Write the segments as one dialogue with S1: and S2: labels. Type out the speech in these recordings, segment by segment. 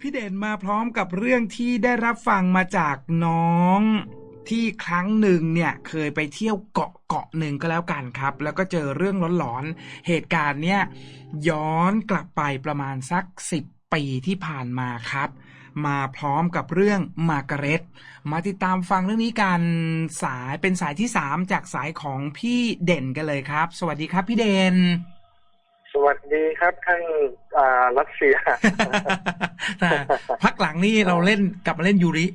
S1: พี่เด่นมาพร้อมกับเรื่องที่ได้รับฟังมาจากน้องที่ครั้งหนึ่งเนี่ยเคยไปเที่ยวเกาะเกาะหนึ่งก็แล้วกันครับ แล้วก็เจอเรื่องหลอนๆ เหตุการณ์เนี่ยย้อนกลับไปประมาณสักสิบปีที่ผ่านมาครับ มาพร้อมกับเรื่องมาร์กาเร็ตมาติดตามฟังเรื่องนี้กันสายเป็นสายที่สามจากสายของพี่เด่นกันเลยครับ สวัสดีครับพี่เด่น
S2: สวัสดีครับท่านอ่ารัสเซีย
S1: แต่พักหลัง นี่เราเล่นกลับมาเล่นยูริ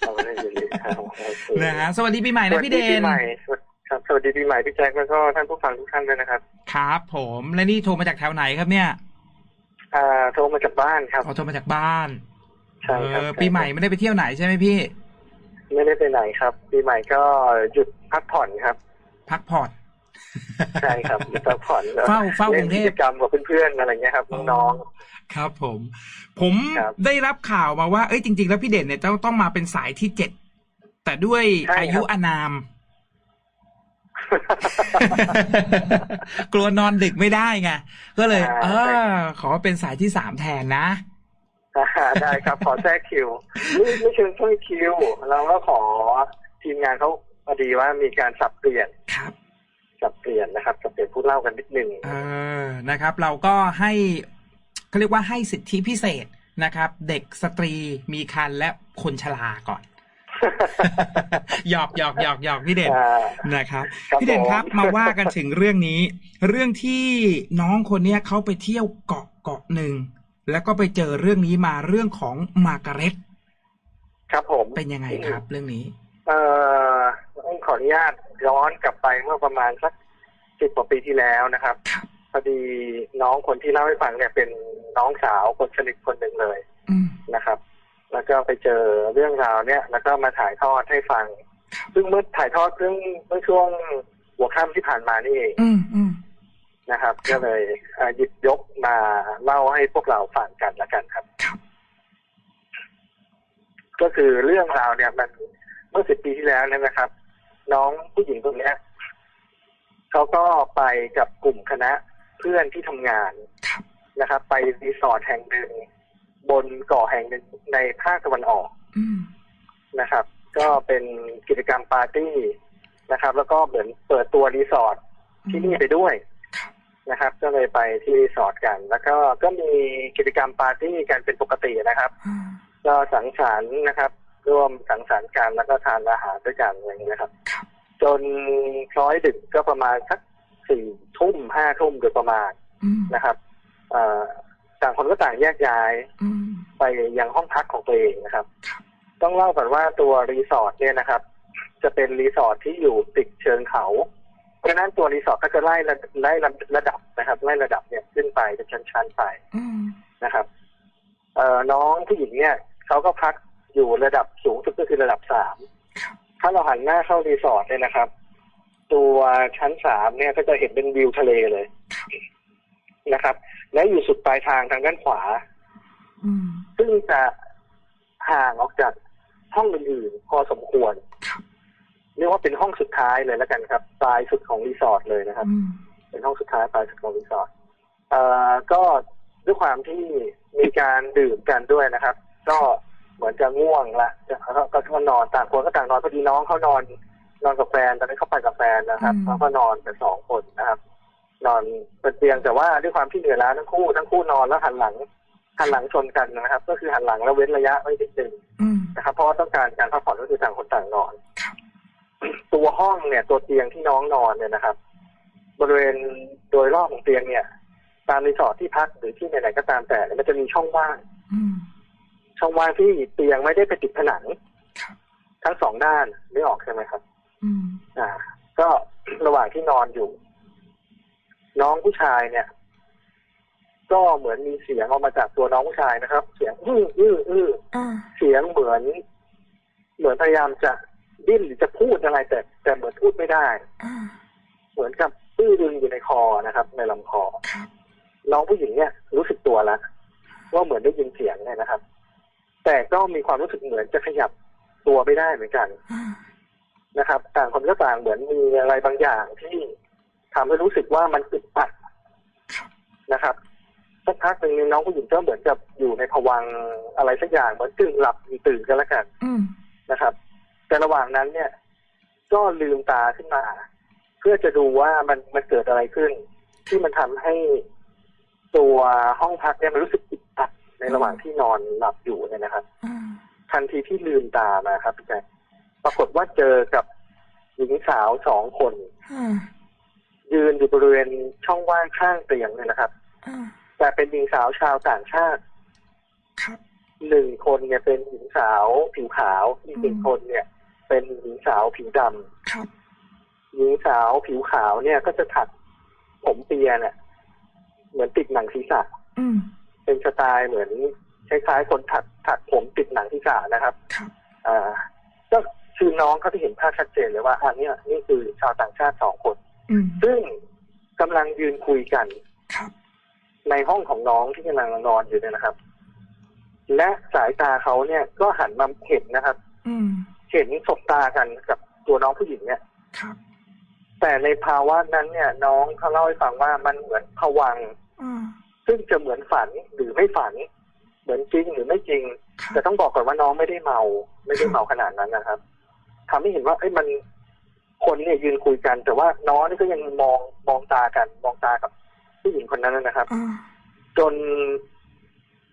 S2: เอาไว้อยู่ดีครับโอเค
S1: นะฮะสวัสดีปีใหม่
S2: ส
S1: นะ
S2: วัส
S1: พี่
S2: ดี
S1: เด่
S2: ปี
S1: น
S2: ใหม่สวัสครับสวัสดีปีใหม่พี่แจ็คแล้วก็ท่านผู้ฟังทุกท่านด้วยนะครับ
S1: ครับผมและนี่โทรมาจากแถวไหนครับเนี่ย
S2: อ่าโทรมาจากบ้านครับ
S1: ขอโทรมาจากบ้าน
S2: ใช่ครับ
S1: เออปีใหม่ไม่ได้ไปเที่ยวไหนใช่ไหมพี่
S2: ไม่ได้ไปไหนครับ ปีใหม่ก็หยุดพักผ่อนครับ
S1: พักผ่อน
S2: ใช่ครับหยุดพักผ่อน
S1: เฝ้าเฝ้ากรุงเทพ
S2: ล่นกิจกรรมกับเพื่อนๆอะไรเงี้ยครับน้อง
S1: ครับ ผม ผม
S2: ครับ
S1: ได้รับข่าวมาว่าเอ้ยจริง ๆ แล้วพี่เด่นเนี่ยต้องต้องมาเป็นสายที่เจ็ดแต่ด้วย
S2: ใช่ครับ
S1: อายุอานาม กลัวนอนดึกไม่ได้ไงก็เลย เออ ขอเป็นสายที่สามแทนนะ
S2: ๆอ่าได้ครับขอแทรกคิวไม่ไม่เชิงแทรกคิวเราก็ขอทีมงานเขาพอดีว่ามีการสับเปลี่ยน
S1: ครับ
S2: สับเปลี่ยนนะครับสับเปลี่ยนผู้เล่ากันนิดหนึ่ง
S1: เออนะครับ เราก็ให้เขาเรียกว่าให้สิทธิพิเศษนะครับ เด็กสตรีมีคันและคนชราก่อนหยอกหยอกหยอกหยอกพี่เด่น
S2: อ่า
S1: นะครับ
S2: ครับ
S1: พี่เด่นครับ
S2: ผม
S1: มาว่ากันถึงเรื่องนี้ เรื่องที่น้องคนเนี้ยเขาไปเที่ยวเกาะเกาะหนึ่งแล้วก็ไปเจอเรื่องนี้มาเรื่องของมาร์กาเร็ต
S2: ครับผม
S1: เป็นยังไงครับ เรื่องนี้
S2: เอ่อต้องขออนุญาต ย้อนกลับไปเมื่อประมาณสักสิบกว่าปีที่แล้วนะครับ
S1: ครับ
S2: พอดีน้องคนที่เล่าให้ฟังเนี่ยเป็นน้องสาวคนสนิทคนหนึ่งเลย
S1: อืม
S2: นะครับ แล้วก็ไปเจอเรื่องราวเนี่ย แล้วก็มาถ่ายทอดให้ฟัง ซึ่งเมื่อถ่ายทอดเรื่องเมื่อช่วงหัวค่ำที่ผ่านมานี่เอง
S1: อืมอืม
S2: นะครับ ก็เลยเอ่อหยิบยกมาเล่าให้พวกเราฟังกันละกันครับ
S1: ครับ
S2: ก็คือเรื่องราวเนี่ยมันเมื่อสิบปีที่แล้วเนี่ยนะครับ น้องผู้หญิงคนเนี้ยเขาก็ไปกับกลุ่มคณะเพื่อนที่ทำงาน
S1: ครับ
S2: นะครับ ไปรีสอร์ทแห่งหนึ่งบนเกาะแห่งหนึ่งในภาคตะวันออก
S1: อืม
S2: นะครับ ก็เป็นกิจกรรมปาร์ตี้นะครับ แล้วก็เหมือนเปิดตัวรีสอร์ทที่นี่ไปด้วย
S1: ครับ
S2: นะครับ ก็เลยไปที่รีสอร์ทกัน แล้วก็ก็มีกิจกรรมปาร์ตี้กันเป็นปกตินะครับ
S1: อ่า
S2: ก็สังสรรค์นะครับ ร่วมสังสรรค์กันแล้วก็ทานอาหารด้วยกันอะไรอย่างนี้ยนะครับ
S1: ครับ
S2: จนคล้อยดึกก็ประมาณสักสี่ทุ่มห้าทุ่มโดยประมาณ
S1: อืม
S2: นะครับเอ่อต่างคนก็ต่างแยกย้าย
S1: อืม
S2: ไปยังห้องพักของตัวเองนะครับ
S1: ครับ
S2: ต้องเล่าก่อนว่าตัวรีสอร์ทเนี่ยนะครับ จะเป็นรีสอร์ทที่อยู่ติดเชิงเขา เพราะฉะนั้นตัวรีสอร์ทก็จะไล่ระไล่ระดับนะครับไล่ระดับเนี่ยขึ้นไปเป็นชั้นๆไป
S1: อืม
S2: นะครับเอ่อน้องผู้หญิงเนี่ยเขาก็พัก อยู่ระดับสูงสุดก็คือระดับสาม
S1: ครับ
S2: ถ้าเราหันหน้าเข้ารีสอร์ทเนี่ยนะครับ ตัวชั้นสามเนี่ยก็จะเห็นเป็นวิวทะเลเลยนะครับ และอยู่สุดปลายทางทางด้านขวา
S1: อืม
S2: ซึ่งจะห่างออกจากห้องอื่นๆพอสมควร
S1: ครับ
S2: เรียกว่าเป็นห้องสุดท้ายเลยแล้วกันครับปลายสุดของรีสอร์ทเลยนะครับ
S1: อืม
S2: เป็นห้องสุดท้ายปลายสุดของรีสอร์ทเอ่อก็ด้วยความที่มีการดื่มกันด้วยนะครับ ก็ เหมือนจะง่วงละจะก็ก็ก็นอนต่างคนก็ต่างนอนพอดีน้องเขานอน นอนกับแฟนตอนนี้นเขาไปกับแฟนนะครับเขาก็นอนกันสองคนนะครับ นอนเป็นเตียงแต่ว่าด้วยความที่เหนื่อยล้าทั้งคู่ทั้งคู่นอนแล้วหันหลังหันหลังชนกันนะครับ ก็คือหันหลังแล้วเว้นระยะไว้นิดนึง
S1: อืม
S2: นะครับเพราะว่าต้องการการพักผ่อนก็คือต่างคนต่างนอน
S1: ครับ
S2: ตัวห้องเนี่ย ตัวเตียงที่น้องนอนเนี่ยนะครับ บริเวณโดยรอบของเตียงเนี่ย ตามรีสอร์ทที่พักหรือที่ไหนๆก็ตามแต่เนี่ยมันจะมีช่องว่าง
S1: อืม
S2: ช่องว่างที่เตียงไม่ได้ไปติดผนัง
S1: ครับ
S2: ทั้งสองด้านไม่ออกใช่ไหมครับ
S1: อืม
S2: อ่า ก็ระหว่างที่นอนอยู่ น้องผู้ชายเนี่ย ก็เหมือนมีเสียงออกมาจากตัวน้องผู้ชายนะครับ เสียงอื้ออื้ออื้อ
S1: อ่า
S2: เสียงเหมือน เหมือนพยายามจะดิ้นหรือจะพูดอะไรแต่ แต่เหมือนพูดไม่ได้
S1: อ่า
S2: เหมือนกับตื้อดึงอยู่ในคอนะครับ ในลำคอ
S1: ครับ
S2: น้องผู้หญิงเนี่ย รู้สึกตัวแล้วว่าเหมือนได้ยินเสียงเนี่ยนะครับ แต่ก็มีความรู้สึกเหมือนจะขยับตัวไม่ได้เหมือนกัน
S1: อ่า
S2: นะครับ ต่างคนก็ต่างเหมือนมีอะไรบางอย่างที่ทำให้รู้สึกว่ามันอึดอัด
S1: ครับ
S2: นะครับสักพักหนึ่งเนี่ยน้องผู้หญิงก็เหมือนกับอยู่ในภวังค์อะไรสักอย่างเหมือนกึ่งหลับกึ่งตื่นกันแล้วกัน
S1: อืม
S2: นะครับ แต่ระหว่างนั้นเนี่ย ก็ลืมตาขึ้นมา เพื่อจะดูว่ามันมันเกิดอะไรขึ้น ที่มันทำให้ตัวห้องพักเนี่ยมันรู้สึกอึดอัด ในระหว่างที่นอนหลับอยู่เนี่ยนะครับ
S1: อ่า
S2: ทันทีที่ลืมตามาครับพี่แจ๊คปรากฏว่าเจอกับหญิงสาวสองคน
S1: อ่า
S2: ยืนอยู่บริเวณช่องว่างข้างเตียงเนี่ยนะครับ
S1: อ่า
S2: แต่เป็นหญิงสาวชาวต่างชาติ
S1: ครับ
S2: หนึ่งคนเนี่ยเป็นหญิงสาวผิวขาวอีกหนึ่ง
S1: อืม
S2: คนเนี่ย เป็นหญิงสาวผิวดำ
S1: ครับ
S2: หญิงสาวผิวขาวเนี่ยก็จะถักผมเปียเนี่ยเหมือนติดหนังศีรษะ
S1: อืม
S2: เป็นสไตล์เหมือนคล้ายๆคนถักถักผมติดหนังศีรษะนะครับ
S1: ครับ
S2: อ่าก็คือน้องเขาที่เห็นภาพชัดเจนเลยว่าอันเนี้ยนี่คือชาวต่างชาติสองคน
S1: อืม
S2: ซึ่งกำลังยืนคุยกัน
S1: ครับ
S2: ในห้องของน้องที่กำลังนอนอยู่เนี่ยนะครับ และสายตาเขาเนี่ยก็หันมาเห็นนะครับ
S1: อืม
S2: เห็นสบตากันกับตัวน้องผู้หญิงเนี่ย
S1: ครับ
S2: แต่ในภาวะนั้นเนี่ย น้องเขาเล่าให้ฟังว่ามันเหมือนผวังค์
S1: อ่า
S2: ซึ่งจะเหมือนฝันหรือไม่ฝัน เหมือนจริงหรือไม่จริง
S1: ครั
S2: แต่
S1: บ
S2: ต้องบอกก่อนว่าน้องไม่ได้เมา ไม่ได้เมาขนาดนั้นนะครับทำให้เห็นว่าเอ้ยมันคนเนี่ยยืนคุยกัน แต่ว่าน้องนี่ก็ยังมองมองตากัน มองตากับผู้หญิงคนนั้นนะครับ
S1: อ่า
S2: จน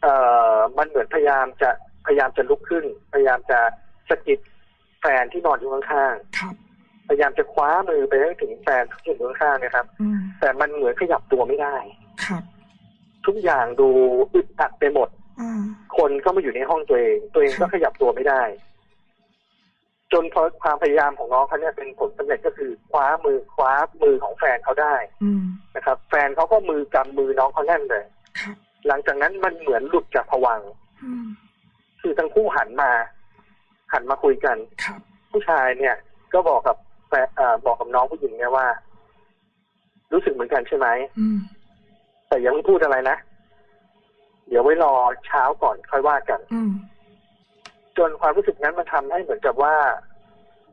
S2: เอ่อมันเหมือนพยายามจะพยายามจะลุกขึ้น พยายามจะสะกิดแฟนที่นอนอยู่ข้าง
S1: ครับ
S2: ๆพยายามจะคว้ามือไปให้ถึงแฟนที่อยู่ข้างๆนะครับ
S1: อืม
S2: แต่มันเหมือนขยับตัวไม่ได้
S1: ครับ
S2: ทุกอย่างดูอึดอัดไปหมด
S1: อ่า
S2: คนก็มาอยู่ในห้องตัวเอง ตัวเองก็ขยับตัวไม่ได้ จนพอความพยายามของน้องเขาเนี่ยเป็นผลสำเร็จก็คือคว้ามือคว้ามือของแฟนเขาได้
S1: อืม
S2: นะครับ แฟนเขาก็มือกำมือน้องเขาแน่นเลย
S1: ครับ
S2: หลังจากนั้นมันเหมือนหลุดจากผวังค์
S1: อืม
S2: คือทั้งคู่หันมา หันมาคุยกัน
S1: ครับ
S2: ผู้ชายเนี่ย ก็บอกกับแฟนเอ่อบอกกับน้องผู้หญิงเนี่ยว่า รู้สึกเหมือนกันใช่ไหม
S1: อืม
S2: แต่ยังไม่พูดอะไรนะ เดี๋ยวไว้รอเช้าก่อนค่อยว่ากัน
S1: อืม
S2: จนความรู้สึกนั้นมันทำให้เหมือนกับว่า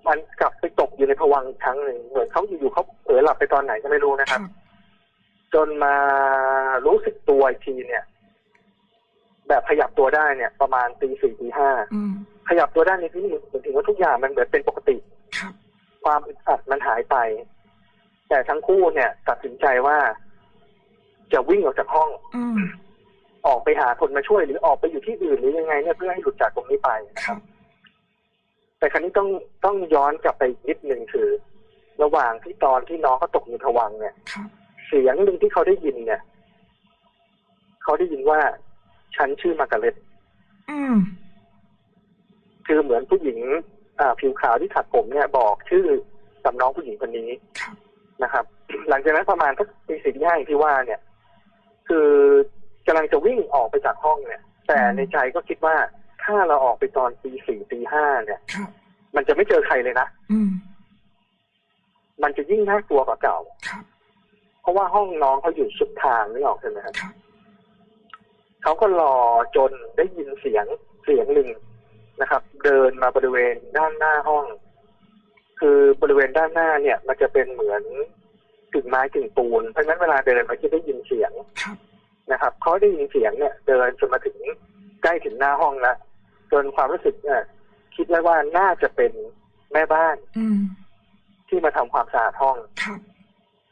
S2: มันกลับไปตกอยู่ในภวังค์อีกครั้งหนึ่งเหมือนเขาอยู่ๆเขาเผลอหลับไปตอนไหนก็ไม่รู้นะ
S1: ค
S2: ค
S1: รั
S2: รับบจนมารู้สึกตัวอีกทีเนี่ย แบบขยับตัวได้เนี่ย ประมาณตีสี่ตีห้า
S1: อืม
S2: ขยับตัวได้ในที่นี้เหมือนถึงว่าทุกอย่างมันเหมือนเป็นปกติ
S1: ครับ
S2: ความอึดอัดมันหายไป แต่ทั้งคู่เนี่ย ตัดสินใจว่า จะวิ่งออกจากห้อง
S1: อืม
S2: ออกไปหาคนมาช่วยหรือออกไปอยู่ที่อื่นหรือยังไงเนี่ยเพื่อให้หลุดจากตรงนี้ไปนะ
S1: ค
S2: ค
S1: รั
S2: รับบแต่ครั้นี้ต้องต้องย้อนกลับไปอีกนิดหนึ่งคือ ระหว่างที่ตอนที่น้องเขาตกอยู่ผวังค์เนี่ย
S1: ครับ
S2: เสียงหนึ่งที่เขาได้ยินเนี่ยเขาได้ยินว่า ฉันชื่อมาร์กาเร็ต
S1: อืม
S2: คือเหมือนผู้หญิง อ่า ผิวขาวที่ถักผมเนี่ย บอกชื่อกับน้องผู้หญิงคนนี้
S1: ครับ
S2: นะครับ หลังจากนั้นประมาณสักปีสี่ที่ห้าอย่างที่ว่าเนี่ย คือกำลังจะวิ่งออกไปจากห้องเนี่ย แต่ในใจก็คิดว่าถ้าเราออกไปตอนตีสี่ตีห้าเนี่ย
S1: ครับ
S2: มันจะไม่เจอใครเลยนะ
S1: อืม
S2: มันจะยิ่งน่ากลัวกว่าเก่า
S1: ครับ
S2: เพราะว่าห้องน้องเขาอยู่สุดทางนี่ออกใช่ไหมครับ
S1: ครับ
S2: เขาก็รอจนได้ยินเสียงเสียงหนึ่งนะครับ เดินมาบริเวณด้านหน้าห้อง คือบริเวณด้านหน้าเนี่ย มันจะเป็นเหมือนกึ่งไม้กึ่งปูนเพราะฉะนั้นเวลาเดินมันจะได้ยินเสียง
S1: ครับ
S2: นะครับเขาได้ยินเสียงเนี่ย เดินจนมาถึงใกล้ถึงหน้าห้องแล้วจนความรู้สึกเนี่ยคิดได้ว่าน่าจะเป็นแม่บ้าน
S1: อืม
S2: ที่มาทำความสะอาดห้อง
S1: ครับ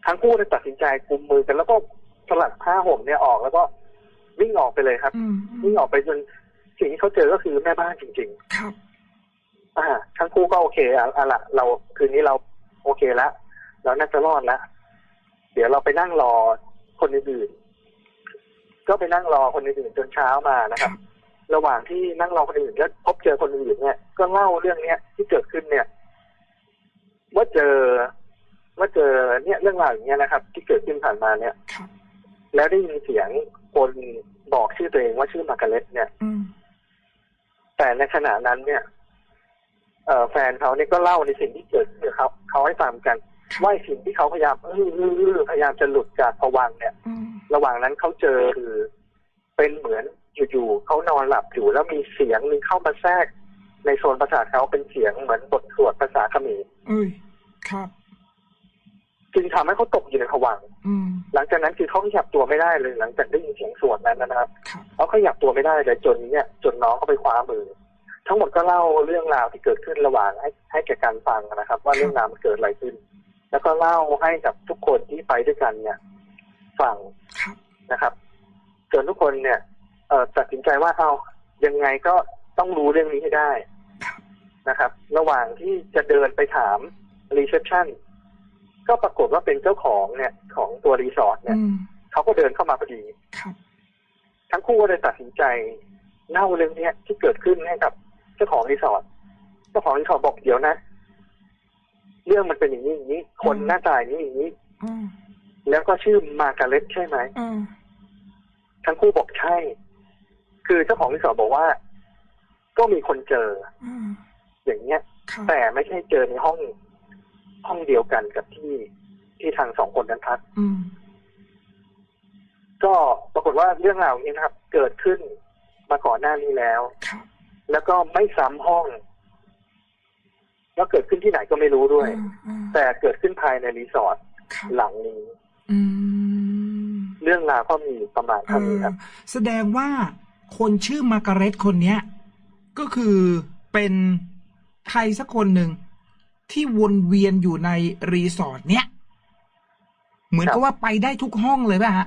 S2: ทั้งคู่ได้ตัดสินใจกุมมือกัน แล้วก็สลัดผ้าห่มเนี่ยออกแล้วก็วิ่งออกไปเลยครับ
S1: อืม
S2: วิ่งออกไปจนสิ่งที่เขาเจอก็คือแม่บ้านจริง
S1: ครับ
S2: ๆ อ่า ทั้งคู่ก็โอเคอะอะละเราคืนนี้เราโอเคแล้วเราน่าจะรอดแล้วเดี๋ยวเราไปนั่งรอคนอื่นๆ ก็ไปนั่งรอคนอื่นๆจนเช้ามานะ
S1: ค
S2: ค
S1: รั
S2: รับบระหว่างที่นั่งรอคนอื่นแล้วพบเจอคนอื่นเนี่ย ก็เล่าเรื่องเนี้ยที่เกิดขึ้นเนี่ย ว่าเจอว่าเจอเนี่ยเรื่องราวอย่างเงี้ยนะครับ ที่เกิดขึ้นผ่านมาเนี่ย
S1: ครับ
S2: แล้วได้ยินเสียงคนบอกชื่อตัวเองว่าชื่อมาร์กาเร็ตเนี่ย
S1: อืม
S2: แต่ในขณะนั้นเนี่ยเอ่อแฟนเขาเนี่ยก็เล่าในสิ่งที่เกิดขึ้นเขาเขาให้ฟังกันว่าสิ่งที่เขาพยายามเออเออเออพยายามจะหลุดจากภวังค์เนี่ย
S1: อืม
S2: ระหว่างนั้นเขาเจอคือเป็นเหมือนอยู่ๆเขานอนหลับอยู่แล้วมีเสียงหนึงเข้ามาแทรก ในโซนประสาทเขาเป็นเสียงเหมือนบทสวดภาษาเขมร
S1: เอ้ยครับ
S2: จจึงทำให้เขาตกอยู่ในภวังค์
S1: อืม
S2: หลังจากนั้นคือเขาขยับตัวไม่ได้เลย หลังจากได้ยินเสียงสวดนั้นนะครับ
S1: ครับ
S2: เขาขยับตัวไม่ได้เลยจนเนี่ย จนน้องเขาไปคว้ามือ ทั้งหมดก็เล่าเรื่องราวที่เกิดขึ้นระหว่างให้ให้แก่การฟังนะครับ ว่าเรื่องราวมันเกิดอะไรขึ้น แล้วก็เล่าให้กับทุกคนที่ไปด้วยกันเนี่ยฟัง
S1: ครับ
S2: นะครับจนทุกคนเนี่ยเอ่อตัดสินใจว่าเอายังไงก็ต้องรู้เรื่องนี้ให้ได้
S1: ครับ
S2: นะครับ ระหว่างที่จะเดินไปถามรีเซพชันก็ปรากฏว่าเป็นเจ้าของเนี่ย ของตัวรีสอร์ทเนี่ย
S1: อืม
S2: เขาก็เดินเข้ามาพอดี
S1: ครับ
S2: ทั้งคู่ก็เลยตัดสินใจเล่าเรื่องเนี้ยที่เกิดขึ้นให้กับเจ้าของรีสอร์ทเจ้าของรีสอร์ทบอกเดี๋ยวนะ เรื่องมันเป็นอย่างนี้อย่างนี้ คนหน้าตาอย่างนี้อย่างนี้
S1: อืม
S2: แล้วก็ชื่อมาการ์เล็ตใช่ไหม
S1: อืม
S2: ทั้งคู่บอกใช่ คือเจ้าของรีสอร์ทบอกว่า ก็มีคนเจอ
S1: อืม
S2: อย่างเงี้ย
S1: ครับ
S2: แต่ไม่ใช่เจอในห้อง ห้องเดียวกันกับที่ที่ทางสองคนนั้นพัก
S1: อืม
S2: ก็ปรากฏว่าเรื่องราวนี้นะครับ เกิดขึ้นมาก่อนหน้านี้แล้ว
S1: ครับ
S2: แล้วก็ไม่ซ้ำห้อง แล้วเกิดขึ้นที่ไหนก็ไม่รู้ด้วย
S1: อืมอืม
S2: แต่เกิดขึ้นภายในรีสอร์ท
S1: ครับ
S2: หลังนี้
S1: อืม
S2: เรื่องราวก็มีประมาณ
S1: เอ
S2: เท่านี้
S1: อ
S2: ครับ
S1: แสดงว่าคนชื่อมาร์การเร็ตคนเนี้ย ก็คือเป็นใครสักคนหนึ่งที่วนเวียนอยู่ในรีสอร์ทเนี้ยเหมือน
S2: ครั
S1: กับบว่าไปได้ทุกห้องเลยป่ะฮะ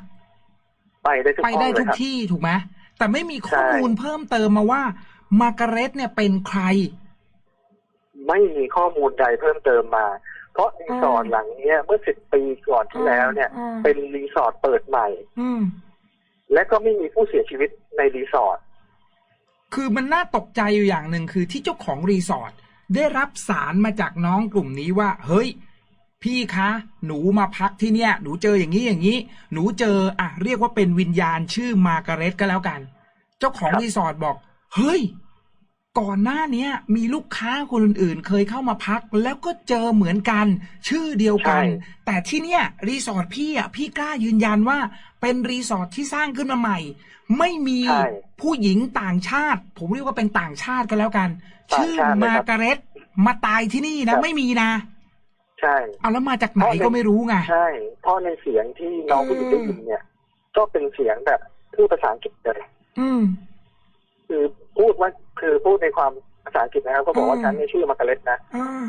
S2: ไปได้ทุก
S1: ไป
S2: ห้อง
S1: ได้
S2: เล
S1: ทุ
S2: ย
S1: ก
S2: ครับ
S1: ที่ถูกไหมแต่ไม่มีข้อ
S2: ใช่
S1: มูลเพิ่มเติมมาว่า มาร์การเร็ตเนี่ยเป็นใคร
S2: ไม่มีข้อมูลใดเพิ่มเติมมา เพราะรีสอร์ทหลังเนี้ย เมื่อสิบปีก่อนที่แล้วเนี่ย
S1: อืม
S2: เป็นรีสอร์ทเปิดใหม่
S1: อืม
S2: และก็ไม่มีผู้เสียชีวิตในรีสอร์ท
S1: คือมันน่าตกใจอยู่อย่างหนึ่งคือที่เจ้าของรีสอร์ทได้รับสารมาจากน้องกลุ่มนี้ว่า เฮ้ย พี่คะ หนูมาพักที่เนี่ย หนูเจออย่างนี้อย่างนี้ หนูเจออะเรียกว่าเป็นวิญญาณชื่อมาร์การเร็ตก็แล้วกัน เจ้าของรีสอร์ทบอก เฮ้ย ก่อนหน้าเนี้ย มีลูกค้าคนอื่นๆ เคยเข้ามาพัก แล้วก็เจอเหมือนกัน ชื่อเดียวกัน แต่ที่เนี่ยรีสอร์ทพี่อะพี่กล้ายืนยันว่า เป็นรีสอร์ทที่สร้างขึ้นมาใหม่ ไม่มี
S2: ใช่
S1: ผู้หญิงต่างชาติ ผมเรียกว่าเป็นต่างชาติกันแล้วกัน
S2: ต่าง
S1: ชื่อ
S2: ชาติเลย
S1: มา
S2: ครับ
S1: ร์การเร็ตมาตายที่นี่นะไม่มีนะ
S2: ใช่
S1: เอาแล้วมาจากไหนก็ไม่รู้ไง
S2: ใช่เพราะในเสียงที่น้องผู้หญิงได้ยินเนี่ย ก็เป็นเสียงแบบพูดภาษาอังกฤษเลย
S1: อืม
S2: คือ พูดว่าคือพูดในความภาษาอังกฤษนะครับ ก็บอกว่า
S1: อืม
S2: ฉันนี่ชื่อมาร์การ์เล็ตนะ
S1: อ่า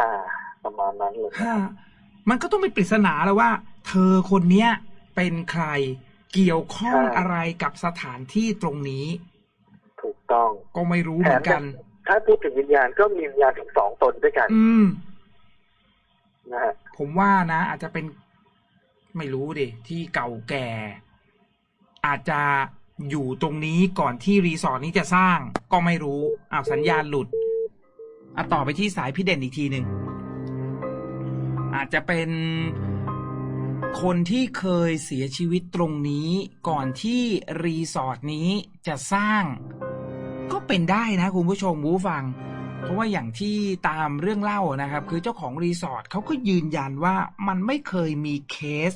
S2: อ่า ประมาณนั้นเลย
S1: ฮะมันก็ต้องเป็นปริศนาแล้วว่า เธอคนเนี้ยเป็นใครเกี่ยวข้องอะไรกับสถานที่ตรงนี้
S2: ถูกต้อง
S1: ก็ไม่รู้เหมือนกัน
S2: ถ้าพูดถึงวิญญาณก็มีวิญญาณถึงสองตนด้วยกัน
S1: อืม
S2: นะฮะ
S1: ผมว่านะ อาจจะเป็นไม่รู้ดิที่เก่าแก่ อาจจะ อยู่ตรงนี้ก่อนที่รีสอร์ทนี้จะสร้าง ก็ไม่รู้อ้าวสัญญาณหลุดอะต่อไปที่สายพี่เด่นอีกทีหนึ่งอาจจะเป็นคนที่เคยเสียชีวิตตรงนี้ ก่อนที่รีสอร์ทนี้จะสร้าง ก็เป็นได้นะคุณผู้ชมผู้ฟัง เพราะว่าอย่างที่ตามเรื่องเล่านะครับ คือเจ้าของรีสอร์ทเขาก็ยืนยันว่ามันไม่เคยมีเคส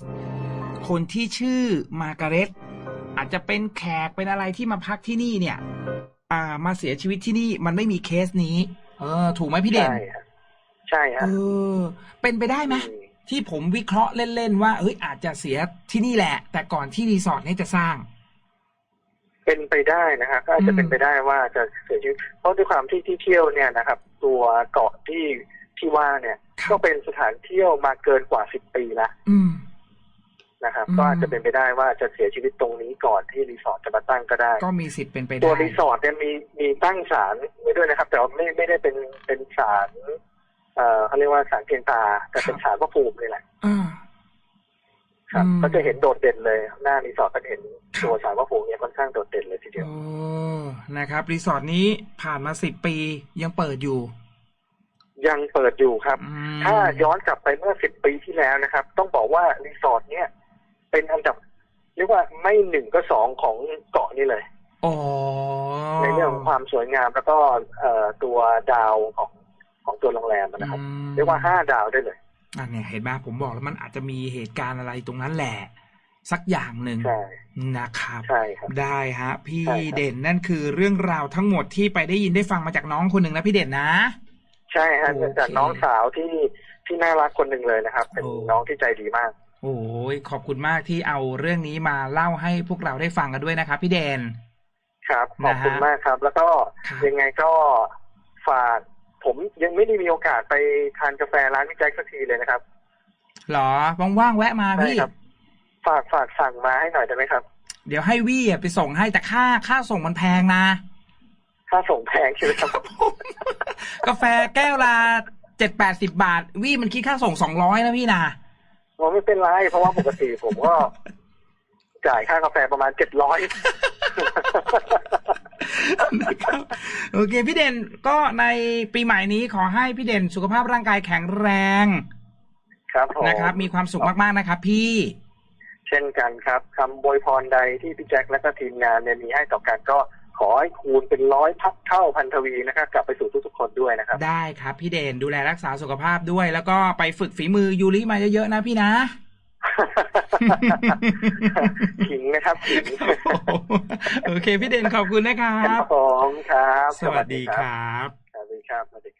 S1: คนที่ชื่อมาการเร็ต อาจจะเป็นแขกเป็นอะไรที่มาพักที่นี่เนี่ย อ่า มาเสียชีวิตที่นี่มันไม่มีเคสนี้ เออ ถูกไหมพี่เด่น
S2: ใช่ฮะใช่
S1: เอ
S2: ฮะ
S1: อเป็นไปได้ไหม
S2: อืม
S1: ที่ผมวิเคราะห์เล่นๆว่าเฮ้ยอาจจะเสียที่นี่แหละ แต่ก่อนที่รีสอร์ทนี้จะสร้าง
S2: เป็นไปได้นะฮะก็อาจจะ
S1: อืม
S2: เป็นไปได้ว่าจะเสียชีวิตเพราะด้วยความที่ที่เที่ยวเนี่ยนะครับ ตัวเกาะที่ที่ว่าเนี่ย
S1: ครับ
S2: ก็เป็นสถานเที่ยวมาเกินกว่าสิบปีละ
S1: อืม
S2: นะครับ
S1: อืม
S2: ก็อาจจะเป็นไปได้ว่าจะเสียชีวิตตรงนี้ก่อนที่รีสอร์ทจะมาตั้งก็ได้
S1: ก็มีสิทธิ์เป็นไป
S2: ตัว
S1: ได้
S2: รีสอร์ทเนี่ยมีมีตั้งศาลไว้ด้วยนะครับ แต่ว่าไม่ไม่ได้เป็นเป็นศาลเอ่อเขาเรียกว่าศาลเพียงตา แต่เป็นศาลพระภูมินี่แหละ
S1: อ่า
S2: ครับ
S1: อืม
S2: ก็จะเห็นโดดเด่นเลย หน้ารีสอร์ทก็จะเห็น
S1: ครับ
S2: ตัวศาลพระภูมิเนี่ยค่อนข้างโดดเด่นเลยทีเดียว
S1: โอ้นะครับรีสอร์ทนี้ผ่านมาสิบปียังเปิดอยู่
S2: ยังเปิดอยู่ครับ
S1: อืม
S2: ถ้าย้อนกลับไปเมื่อสิบปีที่แล้วนะครับ ต้องบอกว่ารีสอร์ทเนี่ย เป็นอันดับเรียกว่าไม่หนึ่งก็สองของเกาะนี่เลย
S1: อ๋อ
S2: ในเรื่องของความสวยงามแล้วก็เอ่อตัวดาวของของตัวโรงแรมนะครับ
S1: อืม
S2: เรียกว่าห้าดาวได้เลย
S1: อันเนี้ยเห็นไหมผมบอกแล้วมันอาจจะมีเหตุการณ์อะไรตรงนั้นแหละ สักอย่างหนึ่ง
S2: ใช่
S1: นะครับ
S2: ใช่ครับ
S1: ได้ฮะ พี่
S2: ใช่ครับ
S1: เด่นนั่นคือเรื่องราวทั้งหมดที่ไปได้ยินได้ฟังมาจากน้องคนหนึ่งนะพี่เด่นนะ
S2: ใช่ฮะ
S1: โอเค
S2: จากน้องสาวที่ที่น่ารักคนหนึ่งเลยนะครับ เป็น
S1: โอ้
S2: น้องที่ใจดีมาก
S1: โอ้ยขอบคุณมากที่เอาเรื่องนี้มาเล่าให้พวกเราได้ฟังกันด้วยนะครับ พี่เดน
S2: ครับ ขอบคุณ
S1: นะฮะ
S2: มากครับ แล้วก็
S1: ครับ
S2: ยังไงก็ฝากผมยังไม่ได้มีโอกาสไปทานกาแฟร้านพี่แจ็คสักทีเลยนะครับ
S1: หรอว่างๆแวะมา
S2: ใช่
S1: พี่
S2: ครับฝากฝากสั่งมาให้หน่อยได้ไหมครับ
S1: เดี๋ยวให้วี่อะไปส่งให้แต่ค่าค่าส่งมันแพงนะ
S2: ค่าส่งแพงใช่ไหมครับ
S1: กาแฟแก้วละเจ็ดแปดสิบบาท วี่มันคิดค่าส่งสองร้อยนะพี่นะ
S2: ว่าไม่เป็นไร เพราะว่าปกติผมก็จ่ายค่ากาแฟประมาณเจ็ดร้อย
S1: นะครับโอเค พี่เด่นก็ในปีใหม่นี้ขอให้พี่เด่นสุขภาพร่างกายแข็งแรง
S2: ครับผม
S1: นะครับ มีความสุขมากๆนะครับ พี่
S2: เช่นกันครับคำบวยพรใดที่พี่แจ็คและก็ทีมงานเนี่ยมีให้ต่อกันก็ ขอให้คูณเป็นร้อยพักเท่าพันทวีนะครับกลับไปสู่ทุกๆคนด้วยนะครับ
S1: ได้ครับ พี่เด่นดูแลรักษาสุขภาพด้วย แล้วก็ไปฝึกฝีมือยูริมาเยอะๆนะพี่นะ
S2: ขิงนะครับขิง
S1: โอเค พี่เด่นขอบคุณนะครั
S2: ครับบผมครับ
S1: สวัสดีครับ
S2: สวัสดีครับสวัสดีครับ